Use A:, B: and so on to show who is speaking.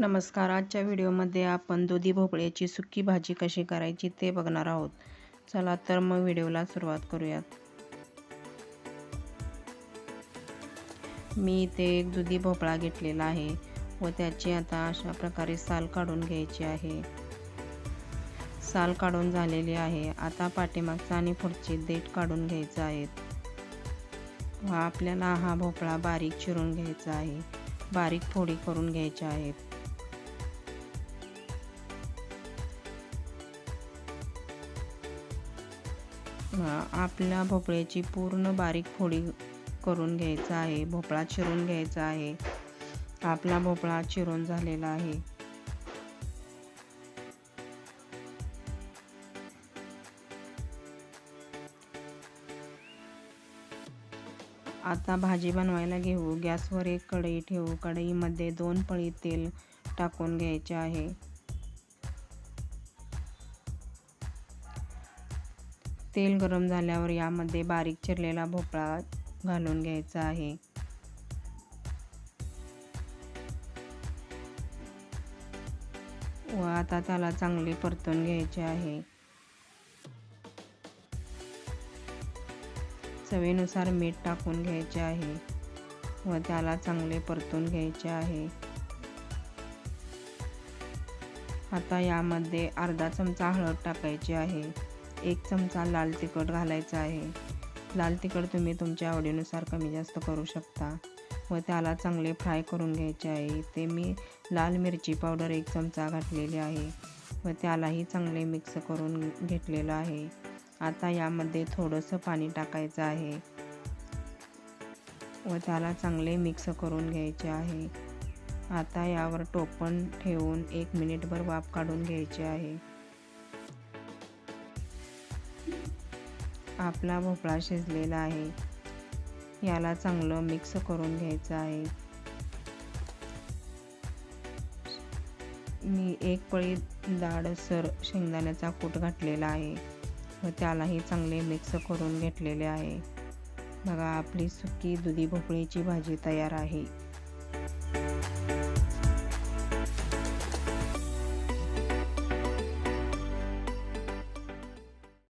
A: नमस्कार. आजच्या व्हिडिओमध्ये आपण दुधी भोपळ्याची सुकी भाजी कशी करायची ते बघणार आहोत. चला तर मग व्हिडिओला सुरुवात करूयात. मी इथे एक दुधी भोपळा घेतलेला आहे व त्याची आता अशा प्रकारे साल काढून घ्यायची आहे. साल काढून झालेली आहे. आता पाठीमागचा आणि पुढचे देठ काढून घ्यायचं आहेत व आपल्याला हा भोपळा बारीक चिरून घ्यायचा आहे. बारीक फोडी करून घ्यायच्या आहेत. आपल्या भोपळ्याची पूर्ण बारीक फोडी करून घ्यायचा आहे. भोपळा चिरून घ्यायचा आहे. आपला भोपळा चिरून झालेला आहे. आता भाजी बनवायला घेऊ. गॅसवर एक कढई ठेवू. कढईमध्ये दोन पळी तेल टाकून घ्यायचे आहे. तेल गरम झाल्यावर यामध्ये बारीक चिरलेला भोपळा घालून घ्यायचा आहे. व आता त्याला चांगले परतून घ्यायचे आहे. चवीनुसार मीठ टाकून घ्यायचे आहे व त्याला चांगले परतून घ्यायचे आहे. आता यामध्ये अर्धा चमचा हळद टाकायची आहे. एक चमचा लाल तिखट घालायचा आहे. लाल तिखट तुम्ही तुमच्या आवडीनुसार कमी जास्त करू शकता व त्याला चांगले फ्राय करून घ्यायचे आहे. ते मी लाल मिरची पावडर एक चमचा घातलेली आहे व त्यालाही चांगले मिक्स करून घेतलेलं आहे. आता यामध्ये थोडंसं पाणी टाकायचं आहे व त्याला चांगले मिक्स करून घ्यायचे आहे. आता यावर टोपण ठेवून एक मिनिटभर वाफ काढून घ्यायचे आहे. आपला भोपळा शिजलेला आहे. याला चांगलं मिक्स करून घ्यायचं आहे. मी एक पळी दाडसर शेंगदाण्याचा कूट घातलेला आहे व त्यालाही चांगले मिक्स करून घेतलेले आहे. बघा आपली सुकी दुधी भोपळीची भाजी तयार आहे.